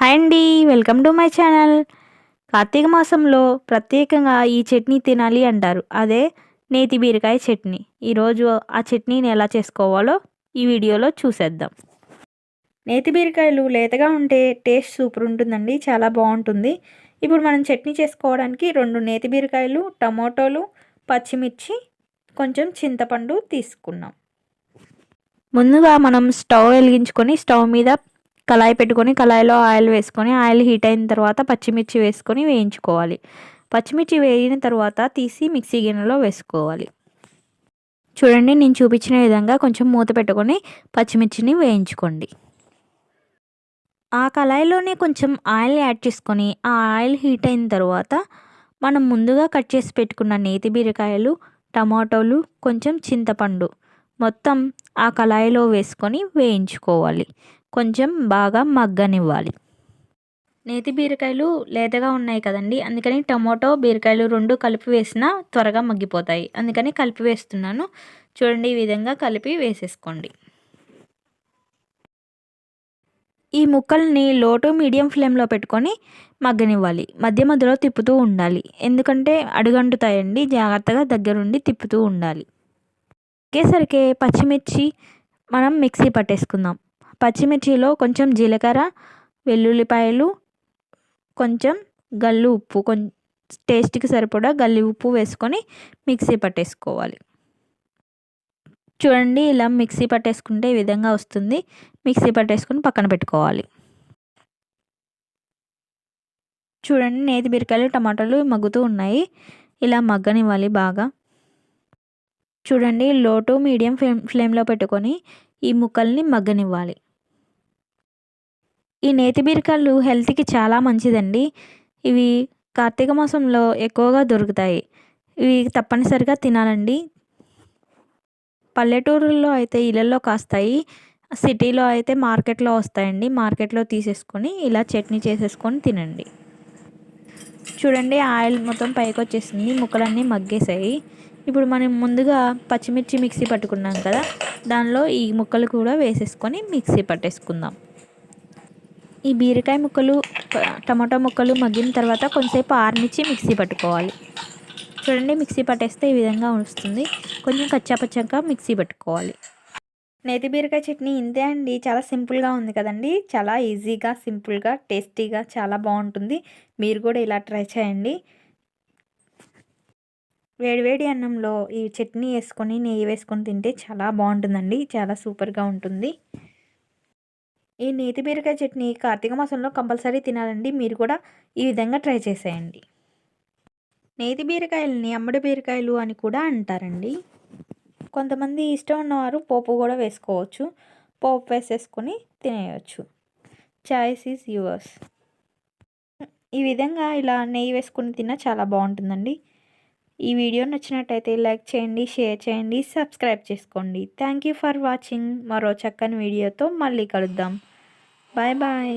Hi అండి welcome to my channel. Karthika మాసంలో ప్రత్యేకంగా ఈ చట్నీ తినాలి అంటారు. అదే నేతి బీరకాయ చట్నీ. ఈరోజు ఆ చట్నీని ఎలా చేసుకోవాలో ఈ వీడియోలో చూసేద్దాం. నేతి బీరకాయలు లేతగా ఉంటే టేస్ట్ సూపర్ ఉంటుందండి చాలా బాగుంటుంది. ఇప్పుడు మనం చట్నీ చేసుకోవడానికి రెండు నేతి బీరకాయలు టమాటోలు పచ్చిమిర్చి కొంచెం చింతపండు తీసుకున్నాం. ముందుగా మనం స్టవ్ వెలిగించుకొని స్టవ్ మీద కళాయి పెట్టుకొని కళాయిలో ఆయిల్ వేసుకొని ఆయిల్ హీట్ అయిన తర్వాత పచ్చిమిర్చి వేసుకొని వేయించుకోవాలి. పచ్చిమిర్చి వేయిన తర్వాత తీసి మిక్సీ గిన్నెలో వేసుకోవాలి. చూడండి నేను చూపించిన విధంగా కొంచెం మూత పెట్టుకొని పచ్చిమిర్చిని వేయించుకోండి. ఆ కళాయిలోనే కొంచెం ఆయిల్ యాడ్ చేసుకొని ఆ ఆయిల్ హీట్ అయిన తర్వాత మనం ముందుగా కట్ చేసి పెట్టుకున్న నేతి బీరకాయలు టమాటోలు కొంచెం చింతపండు మొత్తం ఆ కళాయిలో వేసుకొని వేయించుకోవాలి. కొంచెం బాగా మగ్గనివ్వాలి. నేతి బీరకాయలు లేతగా ఉన్నాయి కదండి. అందుకని టమాటో బీరకాయలు రెండు కలిపి వేసినా త్వరగా మగ్గిపోతాయి. అందుకని కలిపి వేస్తున్నాను. చూడండి ఈ విధంగా కలిపి వేసేసుకోండి. ఈ ముక్కల్ని లో టు మీడియం ఫ్లేమ్లో పెట్టుకొని మగ్గనివ్వాలి. మధ్య మధ్యలో తిప్పుతూ ఉండాలి. ఎందుకంటే అడుగంటుతాయండి. జాగ్రత్తగా దగ్గరుండి తిప్పుతూ ఉండాలి. ఒకేసరికి పచ్చిమిర్చి మనం మిక్సీ పట్టేసుకుందాం. పచ్చిమిర్చిలో కొంచెం జీలకర్ర వెల్లుల్లిపాయలు కొంచెం గల్లు ఉప్పు కొం టేస్ట్కి సరిపడా గల్లి ఉప్పు వేసుకొని మిక్సీ పట్టేసుకోవాలి. చూడండి ఇలా మిక్సీ పట్టేసుకుంటే ఈ విధంగా వస్తుంది. మిక్సీ పట్టేసుకుని పక్కన పెట్టుకోవాలి. చూడండి నేతి బీరకాయలు టమాటాలు మగ్గుతూ ఉన్నాయి. ఇలా మగ్గనివ్వాలి బాగా. చూడండి లో టు మీడియం ఫ్లేమ్ ఫ్లేమ్లో పెట్టుకొని ఈ ముక్కల్ని మగ్గనివ్వాలి. ఈ నేతి బీరకాయలు హెల్త్కి చాలా మంచిదండి. ఇవి కార్తీక మాసంలో ఎక్కువగా దొరుకుతాయి. ఇవి తప్పనిసరిగా తినాలండి. పల్లెటూరుల్లో అయితే ఇళ్ళల్లో కాస్తాయి. సిటీలో అయితే మార్కెట్లో వస్తాయండి. మార్కెట్లో తీసేసుకొని ఇలా చట్నీ చేసేసుకొని తినండి. చూడండి ఆయిల్ మొత్తం పైకి వచ్చేసింది ముక్కలన్నీ మగ్గేసాయి ఇప్పుడు మనం ముందుగా పచ్చిమిర్చి మిక్సీ పట్టుకున్నాం కదా దానిలో ఈ ముక్కలు కూడా వేసేసుకొని మిక్సీ పట్టేసుకుందాం. ఈ బీరకాయ ముక్కలు టమాటో ముక్కలు మగ్గిన తర్వాత కొంచెంసేపు ఆరనిచ్చి మిక్సీ పట్టుకోవాలి. చూడండి మిక్సీ పట్టేస్తే ఈ విధంగా వస్తుంది కొంచెం కచ్చాపచ్చాక మిక్సీ పట్టుకోవాలి. నేతి బీరకాయ చట్నీ ఇంతే అండి. చాలా సింపుల్గా ఉంది కదండి. చాలా ఈజీగా సింపుల్గా టేస్టీగా చాలా బాగుంటుంది. మీరు కూడా ఇలా ట్రై చేయండి. వేడివేడి అన్నంలో ఈ చట్నీ వేసుకొని నెయ్యి వేసుకొని తింటే చాలా బాగుంటుందండి. చాలా సూపర్గా ఉంటుంది. ఈ నేతి బీరకాయ చట్నీ కార్తీక మాసంలో కంపల్సరీ తినాలండి. మీరు కూడా ఈ విధంగా ట్రై చేసేయండి. నేతి బీరకాయలని అమ్మడి బీరకాయలు అని కూడా అంటారండి. కొంతమంది ఇష్టం ఉన్నవారు పోపు కూడా వేసుకోవచ్చు. పోపు వేసేసుకొని తినేయచ్చు. Choice is yours. ఈ విధంగా ఇలా నెయ్యి వేసుకొని తిన్నా చాలా బాగుంటుందండి. ఈ వీడియో నచ్చినట్టయితే లైక్ చేయండి షేర్ చేయండి సబ్స్క్రైబ్ చేసుకోండి. థ్యాంక్ యూ ఫర్ వాచింగ్ మరో చక్కని వీడియోతో మళ్ళీ కలుద్దాం. Bye bye